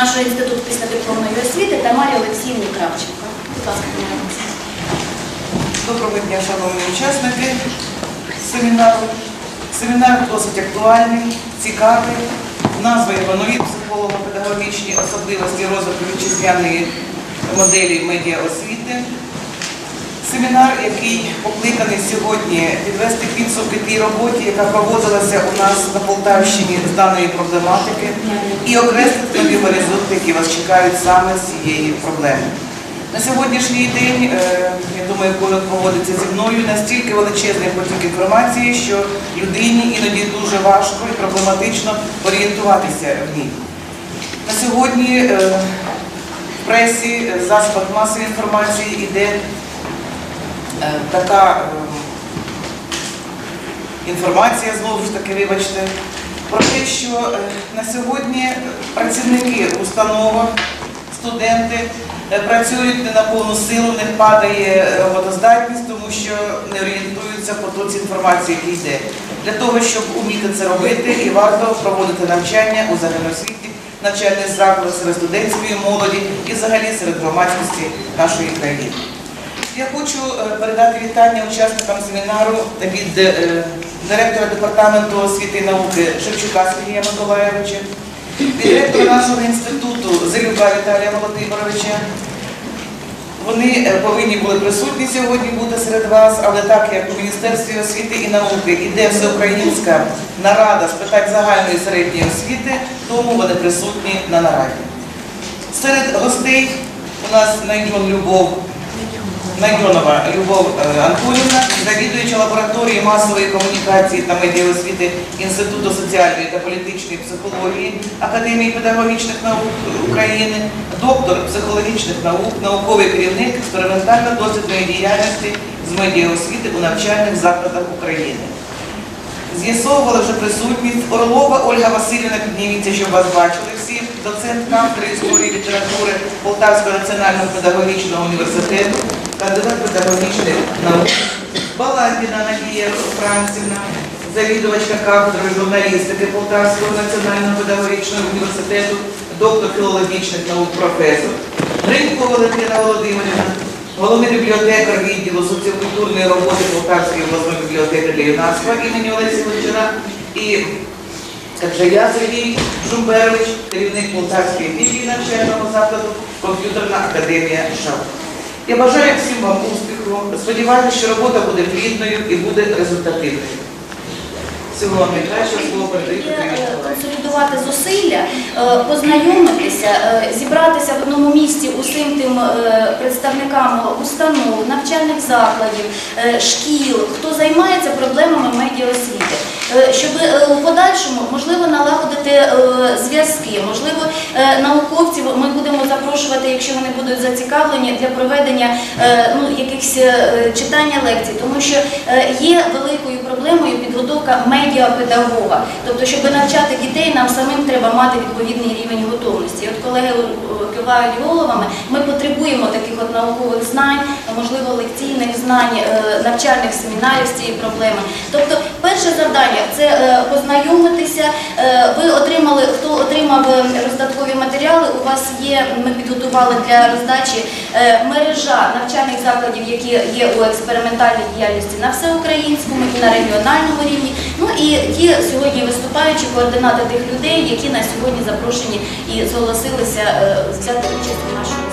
нашого інституту післядипломної освіти Тамарі Олексіївні Кравченко. Будь ласка, Доброго дня, шановні учасники семінару. Семінар досить актуальний, цікавий. Назва нові психолого-педагогічні особливості розвитку вітчизняної моделі медіаосвіти. Семінар, який покликаний сьогодні підвести підсумки тій роботі, яка проводилася у нас на Полтавщині з даної проблематики, і окреслити нові горизонти, які вас чекають саме з цієї проблеми. На сьогоднішній день, е, я думаю, кожен погодиться зі мною, настільки величезний потік інформації, що людині іноді дуже важко і проблематично орієнтуватися в ній. На сьогодні е, в пресі, е, засобах масової інформації йде така е, інформація, знову ж таки, вибачте, про те, що е, на сьогодні працівники установах, студенти е, працюють не на повну силу, них падає роботоздатність, тому що не орієнтуються по потоці інформації, який йде. Для того, щоб уміти це робити, і варто проводити навчання у загальноосвітніх навчальних закладах серед студентської молоді і взагалі серед громадськості нашої країни. Я хочу е, передати вітання учасникам семінару від е, директора департаменту освіти і науки Шевчука Сергія Миколаєвича, від директора нашого інституту Зелюка Віталія Володимировича. Вони е, повинні були присутні сьогодні бути серед вас, але так як у Міністерстві освіти і науки іде всеукраїнська нарада з питань загальної середньої освіти, тому вони присутні на нараді. Серед гостей у нас Найдьон Любов Найдьонова Любов е, Антонівна, завідуюча лабораторії масової комунікації та медіаосвіти Інституту соціальної та політичної психології Академії педагогічних наук України, доктор психологічних наук, науковий керівник експериментально-дослідної діяльності з медіаосвіти у навчальних закладах України. З'ясовували вже присутність Орлова Ольга Васильівна, підніміться, щоб вас бачили всі, доцент кафедри історії літератури Полтавського національного педагогічного університету, кандидат педагогічних наук. Баландіна Надія Францівна, завідувачка кафедри журналістики Полтавського національного педагогічного університету, доктор філологічних наук, професор. Гринько Валентина Володимирівна, головний бібліотекар відділу соціокультурної роботи Полтавської обласної бібліотеки для юнацтва імені Олесі Гончара і Отже, я Сергій Жумберович, керівник Полтавської філії навчального закладу, комп'ютерна академія ШАП. Я бажаю всім вам успіху. Сподіваюся, що робота буде плідною і буде результативною. Всього вам найкращого слова передаю е, консолідувати зусилля, познайомитися, е, зібратися в одному місці усім тим е, представникам установ, навчальних закладів, е, шкіл, хто займається проблемами медіаосвіти, Е, щоб е, у подальшому можливо налагодити е, зв'язки, можливо, е, науковців ми будемо запрошувати, якщо вони будуть зацікавлені для проведення е, ну, якихось е, читання лекцій, тому що е, є великою проблемою підготовка медіапедагога. Тобто, щоб навчати дітей, нам самим треба мати відповідний рівень готовності. От колеги е, кивають головами, ми потребуємо таких от наукових знань, можливо, лекційних знань, е, навчальних семінарів з цієї проблеми. Тобто, це познайомитися. Е, Ви отримали, хто отримав е, роздаткові матеріали, у вас є, ми підготували для роздачі е, мережа навчальних закладів, які є у експериментальній діяльності на всеукраїнському і на регіональному рівні. Ну і ті сьогодні виступаючі координати тих людей, які на сьогодні запрошені і зголосилися взяти участь у нашому.